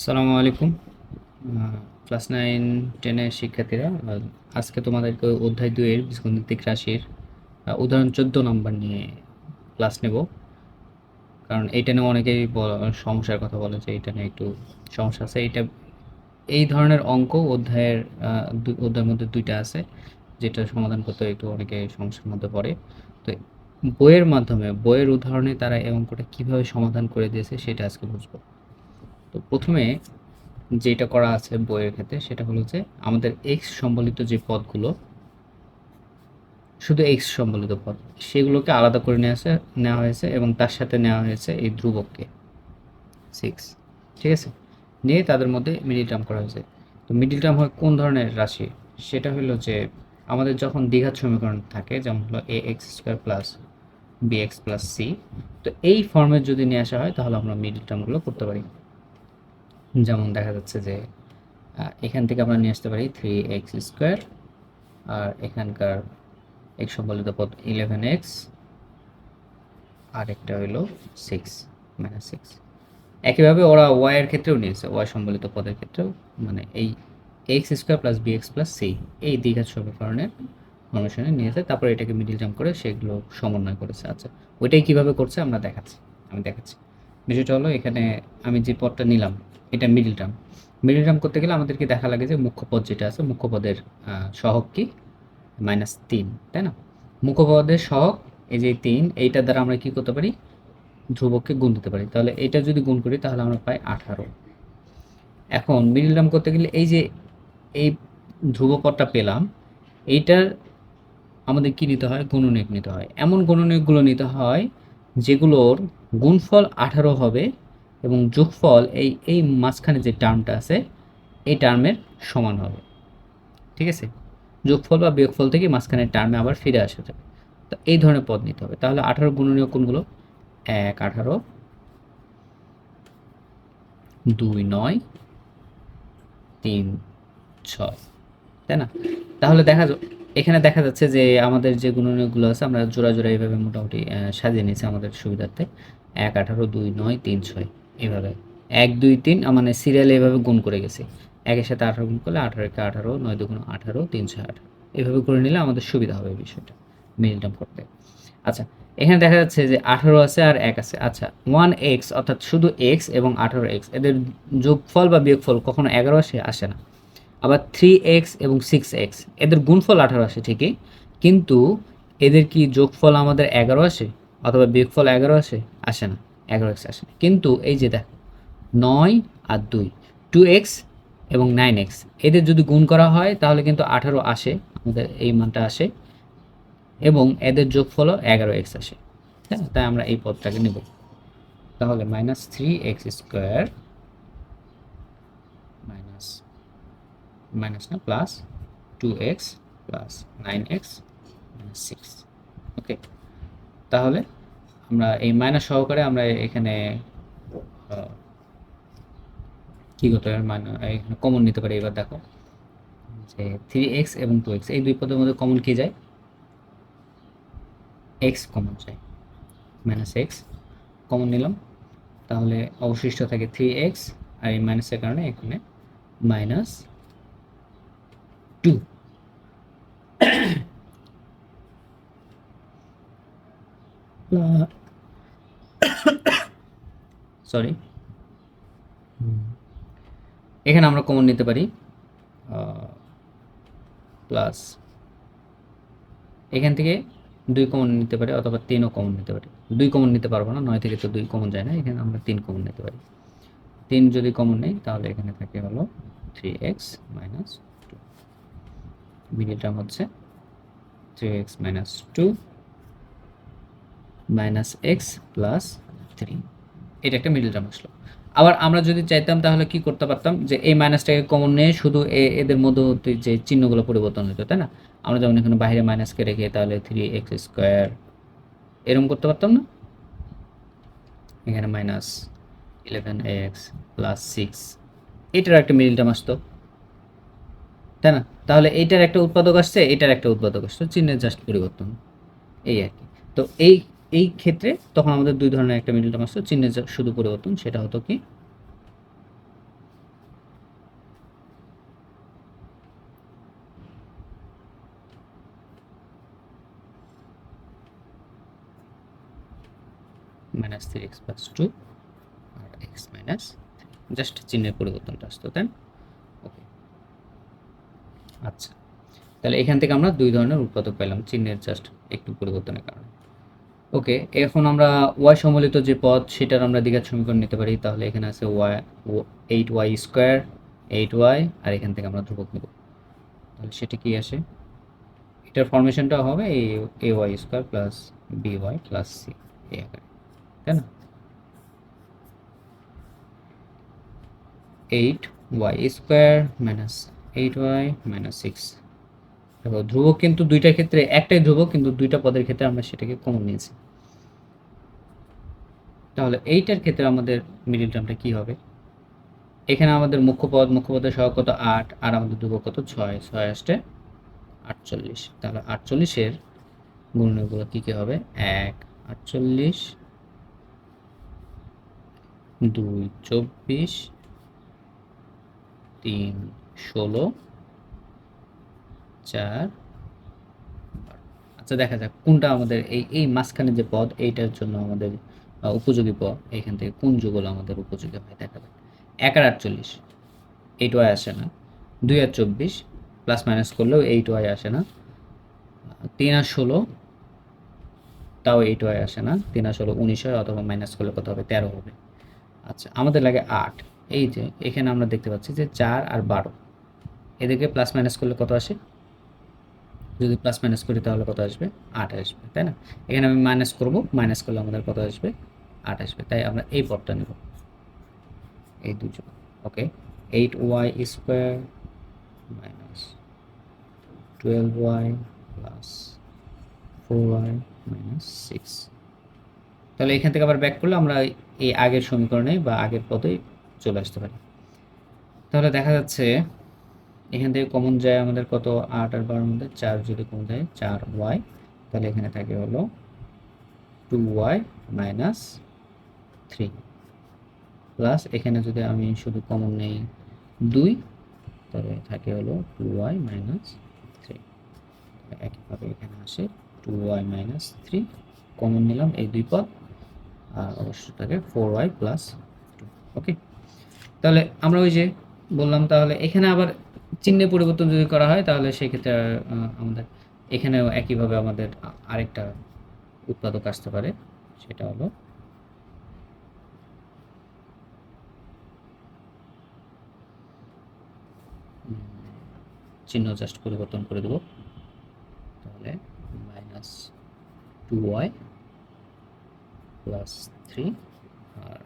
আসসালামু আলাইকুম। Class nine টেনের শিক্ষার্থীরা আজকে তোমাদেরকে অধ্যায় দুইয়ের বীজগণিতিক রাশির উদাহরণ চোদ্দ নম্বর নিয়ে ক্লাস নেব। কারণ এইটা নিয়ে অনেকেই সমস্যার কথা বলে যে এইটা নিয়ে একটু সমস্যা আছে। এইটা, এই ধরনের অঙ্ক অধ্যায়ের অধ্যায়ের মধ্যে দুইটা আছে, যেটা সমাধান করতে একটু অনেকে সমস্যার মধ্যে পড়ে। তো বইয়ের মাধ্যমে, বইয়ের উদাহরণে তারা এই অঙ্কটা কীভাবে সমাধান করে দিয়েছে সেটা আজকে বুঝব। তো প্রথমে যেটা করা আছে বইয়ের ক্ষেত্রে, সেটা হলো যে আমাদের এক্স সম্বলিত যে পদগুলো, শুধু এক্স সম্বলিত পদ, সেগুলোকে আলাদা করে নিয়ে আসে নেওয়া হয়েছে এবং তার সাথে নেওয়া হয়েছে এই ধ্রুবককে সিক্স ঠিক আছে? নিয়ে তাদের মধ্যে মিডিল টার্ম করা হয়েছে। তো মিডিল টার্ম হয় কোন ধরনের রাশি? সেটা হলো যে আমাদের যখন দীঘার সমীকরণ থাকে, যেমন হলো A X square plus B X plus C তো এই ফর্মের যদি নিয়ে আসা হয়, তাহলে আমরা মিডিল টার্মগুলো করতে পারি। যেমন দেখা যাচ্ছে যে এখান থেকে আমরা নিয়ে আসতে পারি থ্রি এক্স স্কোয়ার আর এখানকার এক্স সম্বলিত পদ ইলেভেন এক্স আর একটা হইল সিক্স মাইনাস সিক্স একইভাবে ওরা ওয়াইয়ের ক্ষেত্রেও নিয়েছে ওয়াই সম্বলিত পদের ক্ষেত্রেও মানে এই X square plus B X plus C এই দীঘাত সমীকরণের অনুসারে নিয়েছে তারপর এটাকে মিডিল টার্ম করে সেগুলো সমন্বয় করেছে। আচ্ছা ওইটাই কীভাবে করছে আমরা দেখাচ্ছি, আমি দেখাচ্ছি। বিষয়টা হলো এখানে আমি যে পদটা নিলাম এটা মিডিল টার্ম মিডিল টার্ম করতে গেলে আমাদেরকে দেখা লাগে যে মুখ্য পদ যেটা আছে, মুখ্য পদের সহগ কি? মাইনাস তিন, তাই না? মুখ্য পদের সহগ এই যে তিন এইটা দ্বারা আমরা কি করতে পারি? ধ্রুবককে গুণ দিতে পারি। তাহলে এটা যদি গুণ করি, তাহলে আমরা পাই আঠারো। এখন মিডিল টার্ম করতে গেলে এই যে এই ধ্রুবপদটা পেলাম, এইটার আমাদের কি নিতে হয়? গুণনীয়ক নিতে হয়। এমন গুণনীয়কগুলো নিতে হয় যেগুলোর গুণফল আঠারো হবে এবং যোগফল এই এই মাঝখানে যে টার্মটা আছে, এই টার্মের সমান হবে। ঠিক আছে? যোগফল বা বিয়োগফল থেকে মাঝখানে টার্মে আবার ফিরে আসা যাবে। তো এই ধরনের পদ নিতে হবে। তাহলে আঠারো গুণনীয় কোনগুলো? এক, আঠারো। দুই, নয়। তিন, ছয়। তাই না? তাহলে দেখা এখানে দেখা যাচ্ছে যে আমাদের যে গুণনীয়কগুলো আছে, আমরা জোড়া জোড়া এইভাবে মোটামুটি সাজিয়ে নিয়েছি আমাদের সুবিধার্থে। এক, আঠারো, দুই, নয়, তিন, ছয়। এইভাবে। এক, দুই, তিন মানে সিরিয়ালে এভাবে গুণ করে গেছি। একের সাথে আঠারো গুণ করলে আঠারো একে আঠারো, নয় দুগুণ আঠারো, তিনশো আঠারো এভাবে করে নিলে আমাদের সুবিধা হবে বিষয়টা মিডিল টার্ম করতে। আচ্ছা এখানে দেখা যাচ্ছে যে আঠারো আছে আর এক আছে। আচ্ছা ওয়ান এক্স অর্থাৎ শুধু এক্স এবং আঠারো এক্স এদের যোগফল বা বিয়োগফল কখনো এগারো আসে? আসে না। আবার থ্রি এক্স এবং সিক্স এক্স এদের গুণফল আঠারো আসে ঠিকই, কিন্তু এদের কি যোগফল আমাদের এগারো আসে? অথবা বিয়োগফল এগারো আসে? আসে না। এগারো এক্স আসে কিন্তু এই যে দেখো, নয় আর দুই টু এক্স এবং নাইন এক্স এদের যদি গুণ করা হয়, তাহলে কিন্তু আঠারো আসে, আমাদের এই মানটা আসে, এবং এদের যোগ যোগফলও এগারো এক্স আসে। হ্যাঁ তাই আমরা এই পদটাকে নেব। তাহলে minus three X square minus minus না plus two X plus nine X minus six okay তাহলে আমরা এই মাইনাস সহকারে আমরা এখানে কি করতে হবে? মাইনাস এখানে কমন নিতে পারি। এবার দেখো যে থ্রি এক্স এবং টু এক্স এই দুই পদের মধ্যে কমন কি যায়? এক্স কমন যায়। মাইনাস এক্স কমন নিলাম। তাহলে অবশিষ্ট থাকে থ্রি এক্স আর এই মাইনাসের কারণে এখানে মাইনাস টু সরি এখানে আমরা কমন নিতে পারি প্লাস এখান থেকে দুই কমন নিতে পারি অথবা তিনও কমন নিতে পারি। দুই কমন নিতে পারব না, নয় থেকে তো দুই কমন যায় না, এখানে আমরা তিন কমন নিতে পারি। তিন যদি কমন নেই, তাহলে এখানে থাকে হলো three X minus two middle term হচ্ছে three X minus two minus X plus three এটা একটা মিডিল টার্ম আসলো। আবার আমরা যদি চাইতাম তাহলে কি করতে পারতাম? যে এই মাইনাসটাকে কমন নিয়ে শুধু এদের মধ্যবর্তী যে চিহ্নগুলো পরিবর্তন হতো তাই না? আমরা যেমন এখানে বাইরে মাইনাসকে রেখে তাহলে থ্রি এক্স স্কোয়ার এরকম করতে পারতাম না? এখানে minus eleven X plus six এটার একটা মিডিল টার্ম আসতো। তাই না? তাহলে এইটার একটা উৎপাদক আসছে, এটার একটা উৎপাদক আসছে। চিহ্নের জাস্ট পরিবর্তন। এই আর কি। তো এই এই ক্ষেত্রে তখন আমাদের দুই ধরনের একটা মিডল টার্ম আসতো, চিহ্নের শুধু পরিবর্তন সেটা হতো কি? Minus three X plus two আর এক্স মাইনাস জাস্ট চিহ্নের পরিবর্তনটা আসতো, তাই ওকে আচ্ছা। তাহলে এখান থেকে আমরা দুই ধরনের উৎপাদক পেলাম চিহ্নের জাস্ট একটু পরিবর্তনের কারণে। ওকে, এখন আমরা ওয়াই সম্বলিত যে পদ, সেটার আমরা দ্বিঘাত সমীকরণ নিতে পারি। তাহলে এখানে আছে Y eight Y square eight Y আর এখান থেকে আমরা ধ্রুবক নেব। তাহলে সেটা কি আসে? এটার ফরমেশনটা হবে A A Y square plus B Y plus C এই আকারে। তাই না? Eight Y square minus eight Y minus six ধ্রুবক কিন্তু দুইটার ক্ষেত্রে, একটাই ধ্রুবক, কিন্তু দুইটা পদের ক্ষেত্রে আমরা সেটাকে কমন নিয়েছি। তাহলে এইটার ক্ষেত্রে আমাদের মিডিল টার্মটা কি হবে? এখানে আমাদের মুখ্য পদ, মুখ্য পদের সহগ কত? আট, আর আমাদের ধ্রুবক কত? ছয় ছয় আসতে আটচল্লিশ। তাহলে আটচল্লিশের গুণগুলো কী কী হবে? এক, আটচল্লিশ, দুই, চব্বিশ, তিন, ষোলো চার। আচ্ছা দেখা যাক কোনটা আমাদের এই এই মাঝখানে যে পদ, এইটার জন্য আমাদের উপযোগী পদ এখান থেকে কোন যুগল আমাদের উপযোগী হয়, দেখা যাক। এক আর আটচল্লিশ এইট ওয়াই আসে না। দুই আর চব্বিশ প্লাস মাইনাস করলেও এইট ওয়াই আসে না। তিন আর ষোলো, তাও এইট ওয়াই আসে না। তিন আর ষোলো উনিশ হয়, অথবা মাইনাস করলে কত হবে? তেরো হবে। আচ্ছা আমাদের লাগে আট। এই যে, এখানে আমরা দেখতে পাচ্ছি যে চার আর বারো। এদেরকে প্লাস মাইনাস করলে কত আসে? যদি প্লাস মাইনাস করি তাহলে কত আসবে? আট আসবে, তাই না? এখানে আমি মাইনাস করব মাইনাস করলে আমাদের কত আসবে? আট আসবে, তাই আমরা এই পদটা নেব। এই দুজন okay eight Y square minus twelve Y plus four Y minus six তাহলে এখান থেকে আবার ব্যাক করলে আমরা এই আগের সমীকরণে বা আগের পদে চলে আসতে পারি। তাহলে দেখা যাচ্ছে এখান থেকে কমন যায় আমাদের কত? আট আর বারোর মধ্যে চার যদি কমন যায় চার ওয়াই তাহলে এখানে থাকে হলো two Y minus three plus এখানে যদি আমি শুধু কমন নেই দুই, তাহলে থাকে হলো টু ওয়াই মাইনাস থ্রি একইভাবে এখানে আসে two Y minus three common নিলাম এই দুই পদ, আর অবশ্যই থাকে four Y plus two okay তাহলে আমরা ওই যে বললাম, তাহলে এখানে আবার চিহ্নে পরিবর্তন যদি করা হয়, তাহলে সেক্ষেত্রে আমাদের এখানেও একইভাবে আমাদের আরেকটা উৎপাদক আসতে পারে, সেটা হলো চিহ্ন জাস্ট পরিবর্তন করে দেবো। তাহলে minus two Y plus three আর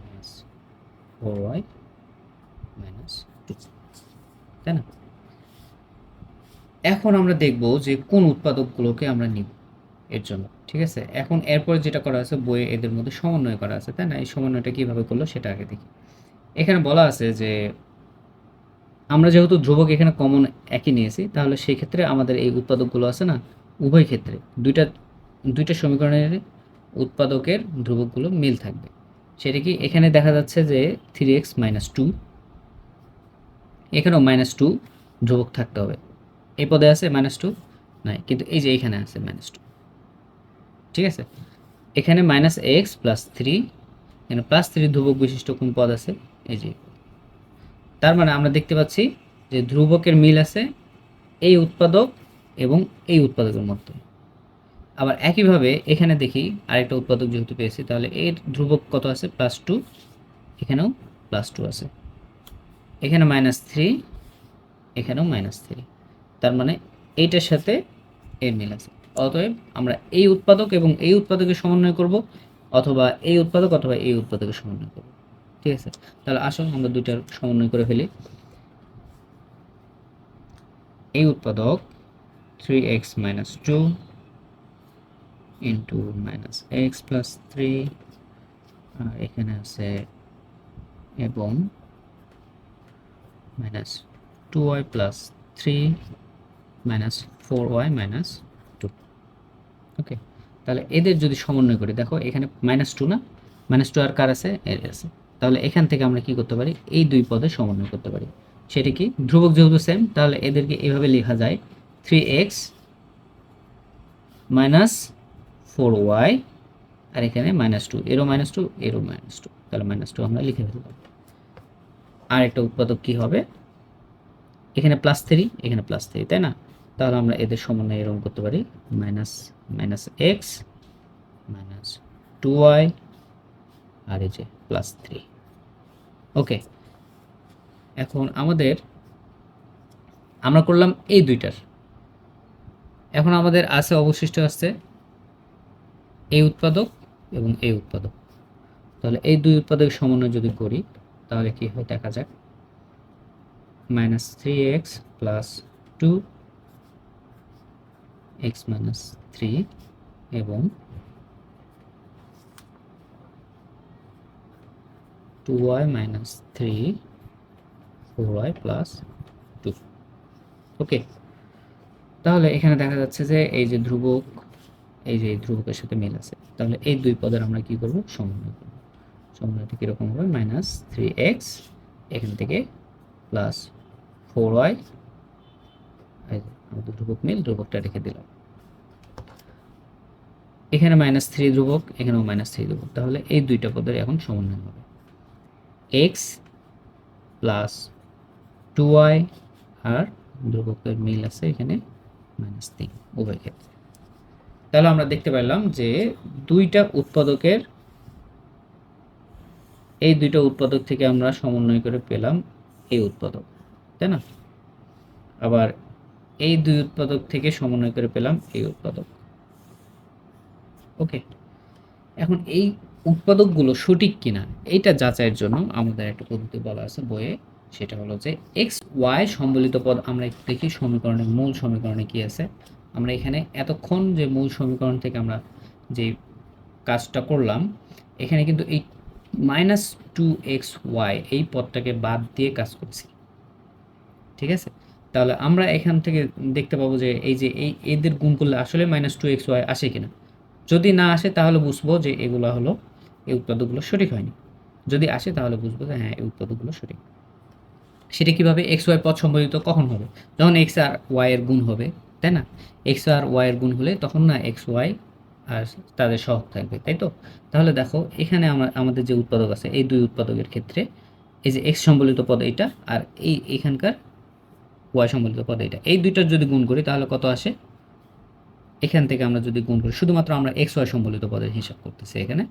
মাইনাস ফোর ওয়াই মাইনাস তাই না? এখন আমরা দেখব যে কোন উৎপাদকগুলোকে আমরা নিব এর জন্য, ঠিক আছে? এখন এরপরে যেটা করা আছে, বইয়ে এদের মধ্যে সমন্বয় করা আছে, তাই না? এই সমন্বয়টা কীভাবে করল সেটা আগে দেখি। এখানে বলা আছে যে আমরা যেহেতু ধ্রুবক এখানে কমন একই নিয়েছি, তাহলে সেই ক্ষেত্রে আমাদের এই উৎপাদকগুলো আছে না, উভয় ক্ষেত্রে, দুইটা দুইটা সমীকরণের উৎপাদকের ধ্রুবকগুলো মিল থাকবে। সেটা কি? এখানে দেখা যাচ্ছে যে থ্রি এক্স মাইনাস টু এখানেও মাইনাস টু ধ্রুবক থাকতে হবে। এই পদে আছে মাইনাস টু নাই, কিন্তু এই যে এখানে আছে মাইনাস টু ঠিক আছে? এখানে মাইনাস এক্স প্লাস থ্রি এখানে প্লাস থ্রি ধ্রুবক বিশিষ্ট কোন পদ আছে? এই যে তার মানে আমরা দেখতে পাচ্ছি যে ধ্রুবকের মিল আছে এই উৎপাদক এবং এই উৎপাদকের মধ্যে। আবার একইভাবে এখানে দেখি আরেকটা উৎপাদক যেহেতু পেয়েছি, তাহলে এর ধ্রুবক কত আছে? প্লাস টু এখানেও প্লাস টু আছে। এখানে মাইনাস থ্রি এখানেও মাইনাস থ্রি তার মানে এইটার সাথে এর মিল আছে। অতএব আমরা এই উৎপাদক এবং এই উৎপাদকের সমন্বয় করব, অথবা এই উৎপাদক অথবা এই উৎপাদকের সমন্বয় করব। ঠিক আছে? তাহলে আসুন আমরা দুইটার সমন্বয় করে ফেলি। এই উৎপাদক three X minus two into minus X plus three আর এখানে আছে এবং minus two Y plus three minus four Y minus two okay তাহলে এদের যদি সমন্বয় করি, দেখো এখানে মাইনাস টু না? মাইনাস টু আর কার আছে? এর আছে। তাহলে এখান থেকে আমরা কি করতে পারি? এই দুই পদে সমন্বয় করতে পারি। সেটি কি? ধ্রুবক যেহেতু সেম তাহলে এদেরকে এভাবে লেখা যায়। Three X minus four Y আর এখানে মাইনাস টু এরও মাইনাস টু এরও মাইনাস টু তাহলে মাইনাস টু আমরা লিখে ফেললাম। আর একটা উৎপাদক কি হবে? এখানে প্লাস থ্রি এখানে প্লাস থ্রি তাই না? তাহলে আমরা এদের সমন্বয় এরকম করতে পারি minus minus X minus two Y আর এই যে প্লাস থ্রি ওকে এখন আমাদের, আমরা করলাম এই দুইটার। এখন আমাদের আছে, অবশিষ্ট আছে এই উৎপাদক এবং এই উৎপাদক। তাহলে এই দুই উৎপাদক সমন্বয় যদি করি তাহলে কি হয়? দেখা যাক। Minus three X plus two X minus three এবং two Y minus three four Y plus two. Okay. তাহলে এখানে দেখা যাচ্ছে যে এই যে ধ্রুবক, এই যে এই ধ্রুবকের সাথে মিল আছে। তাহলে এই দুই পদের আমরা কি করব? সমন্বয় করব। সমন্বয়টা কীরকম হবে? মাইনাস থ্রি এক্স এখান থেকে প্লাস ফোর ওয়াই আমাদের ধ্রুবক মিল, ধ্রুবকটা রেখে দিলাম। এখানে মাইনাস থ্রি ধ্রুবক, এখানেও মাইনাস থ্রি ধ্রুবক। তাহলে এই দুইটা পদের এখন সমন্বয় হবে। এক্স প্লাস টু ওয়াই আর ধ্রুবকের মিল আছে এখানে মাইনাস তিন উভয় ক্ষেত্রে। তাহলে আমরা দেখতে পেলাম যে দুইটা উৎপাদকের এই দুইটা উৎপাদক থেকে আমরা সমন্বয় করে পেলাম এই উৎপাদক, তাই না? আবার এই দুই উৎপাদক থেকে সমন্বয় করে পেলাম এই উৎপাদক। ওকে এখন এই উৎপাদকগুলো সঠিক কিনা, এইটা যাচাইয়ের জন্য আমাদের একটা পদ্ধতি বলা আছে বইয়ে, সেটা হলো যে এক্স ওয়াই সম্বলিত পদ, আমরা দেখি সমীকরণের মূল সমীকরণে কি আছে। আমরা এখানে এতক্ষণ যে মূল সমীকরণ থেকে আমরা যে কাজটা করলাম, এখানে কিন্তু এই মাইনাস টু এক্স ওয়াই এই পদটাকে বাদ দিয়ে কাজ করছি। ঠিক আছে? তাহলে আমরা এখান থেকে দেখতে পাবো যে এই যে এই, এদের গুণ করলে আসলে মাইনাস টু এক্স ওয়াই আসে কিনা। যদি না আসে, তাহলে বুঝব যে এগুলো হলো, এই উৎপাদকগুলো সঠিক হয়নি। যদি আসে, তাহলে বুঝব যে হ্যাঁ এই উৎপাদকগুলো সঠিক। সেটা কীভাবে? এক্স ওয়াই পদ সম্বলিত কখন হবে? যখন এক্স আর ওয়াই এর গুণ হবে, তাই না? এক্স আর ওয়াই এর গুণ হলে তখন না এক্স ওয়াই আর তাদের সহগ থাকবে, তাই তো? তাহলে দেখো, এখানে আমাদের যে উৎপাদক আছে, এই দুই উৎপাদকের ক্ষেত্রে এই যে এক্স সম্বলিত পদ এইটা আর এই এখানকার ওয়াই সম্বলিত পদ এইটা। এই দুইটার যদি গুণ করি, তাহলে কত আসে? এখান থেকে আমরা যদি গুণ করি, শুধুমাত্র আমরা এক্স ওয়াই সম্বলিত পদের হিসাব করতেছি এখানে।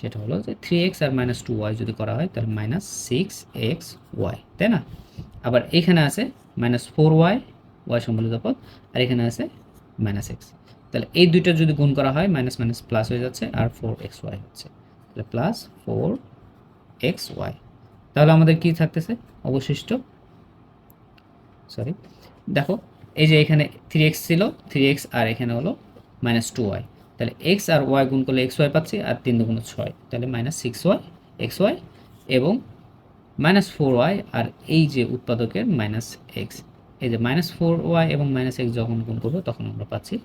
সেটা হলো যে থ্রি এক্স আর মাইনাস টু ওয়াই যদি করা হয়, তাহলে মাইনাস সিক্স এক্স ওয়াই তাই না? আবার এখানে আছে মাইনাস ফোর ওয়াই ওয়াই সম্বলিত পদ, আর এখানে আছে মাইনাস এক্স তাহলে এই দুইটা যদি গুণ করা হয় মাইনাস মাইনাস প্লাস হয়ে যাচ্ছে, আর ফোর এক্স ওয়াই হচ্ছে। তাহলে প্লাস ফোর এক্স ওয়াই তাহলে আমাদের কি থাকতেছে? অবশিষ্ট। সরি দেখো, এই যে এখানে থ্রি এক্স ছিল থ্রি এক্স আর এখানে হলো মাইনাস টু ওয়াই তাহলে এক্স আর ওয়াই গুণ করলে এক্স ওয়াই পাচ্ছি, আর তিন দুগুণ ছয়। তাহলে minus six Y X Y এবং মাইনাস ফোর ওয়াই আর এই যে উৎপাদকের মাইনাস এক্স এই যে মাইনাস ফোর ওয়াই এবং মাইনাস এক্স যখন গুণ করব, তখন আমরা পাচ্ছি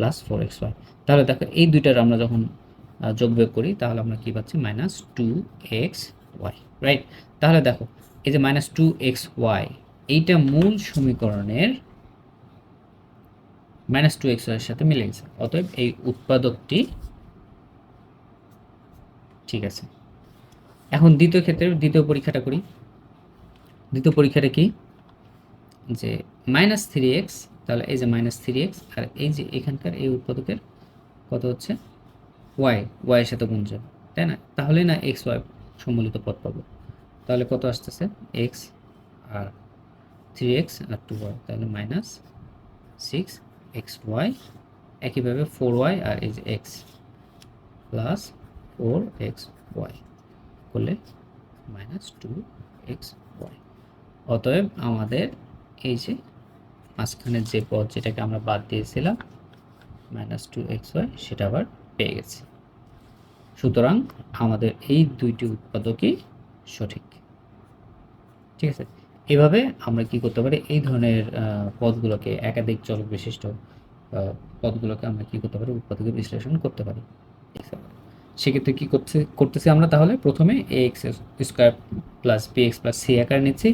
প্লাস ফোর এক্স ওয়াই তাহলে দেখো, এই দুইটার আমরা যখন যোগ বিয়োগ করি, তাহলে আমরা কী পাচ্ছি? Minus two X Y right তাহলে দেখো, এই যে মাইনাস টু এক্স ওয়াই এইটা মূল সমীকরণের মাইনাস টু এক্স ওয়াইয়ের সাথে মিলে গেছে। অতএব এই উৎপাদকটি ঠিক আছে। এখন দ্বিতীয় ক্ষেত্রে, দ্বিতীয় পরীক্ষাটা করি। দ্বিতীয় পরীক্ষাটা কি? যে মাইনাস থ্রি এক্স তাহলে এই যে মাইনাস থ্রি এক্স আর এই যে এখানকার এই উৎপাদকের কত হচ্ছে? ওয়াই ওয়াইয়ের সাথে গুঞ্জন তাই না? তাহলে না এক্স ওয়াই সম্মিলিত পদ পাবো। তাহলে কত আসতেছে? এক্স আর থ্রি এক্স আর টু ওয়াই তাহলে মাইনাস সিক্স এক্স ওয়াই একইভাবে ফোর ওয়াই আর এই যে X plus four X Y করলে মাইনাস টু এক্স ওয়াই অতএব আমাদের এই যে মাঝখানের যে পদ যেটাকে আমরা বাদ দিয়েছিলাম মাইনাস টু এক্স ওয়াই সেটা আবার পেয়ে গেছি। সুতরাং আমাদের এই দুইটি উৎপাদকই সঠিক। ঠিক আছে? এভাবে আমরা কি করতে পারি? এই ধরনের পদগুলোকে একাধিক চলক বিশিষ্ট পদগুলোকে আমরা কি করতে পারি? উৎপাদকে বিশ্লেষণ করতে পারি। সেক্ষেত্রে কী করতে, করতেছি আমরা তাহলে? প্রথমে A X square plus B X plus C আকারে নিচ্ছি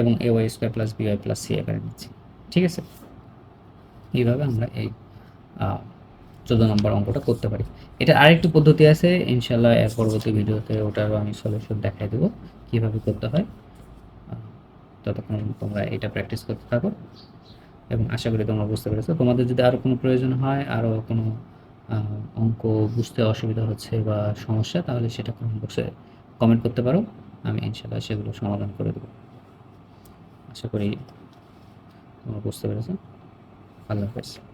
এবং A Y square plus B Y plus C আকারে নিচ্ছি। ঠিক আছে? এইভাবে আমরা এই চোদ্দ নম্বর অঙ্কটা করতে পারি। এটা আরেকটু পদ্ধতি আছে ইনশাল্লাহ এর পরবর্তী ভিডিওতে ওটারও আমি সলিউশন দেখাই দেবো, কীভাবে করতে হয়। ততক্ষণ তোমরা এটা প্র্যাকটিস করতে থাকো। এবং আশা করি তোমরা বুঝতে পেরেছ। তোমাদের যদি আরও কোনো প্রয়োজন হয় আরও কোনো অঙ্ক বুঝতে অসুবিধা হচ্ছে বা সমস্যা, তাহলে সেটা কমেন্ট বক্সে কমেন্ট করতে পারো। আমি ইনশাল্লাহ সেগুলো সমাধান করে দেবো। আশা করি বুঝতে পেরেছেন? আল্লাহ হাফেজ।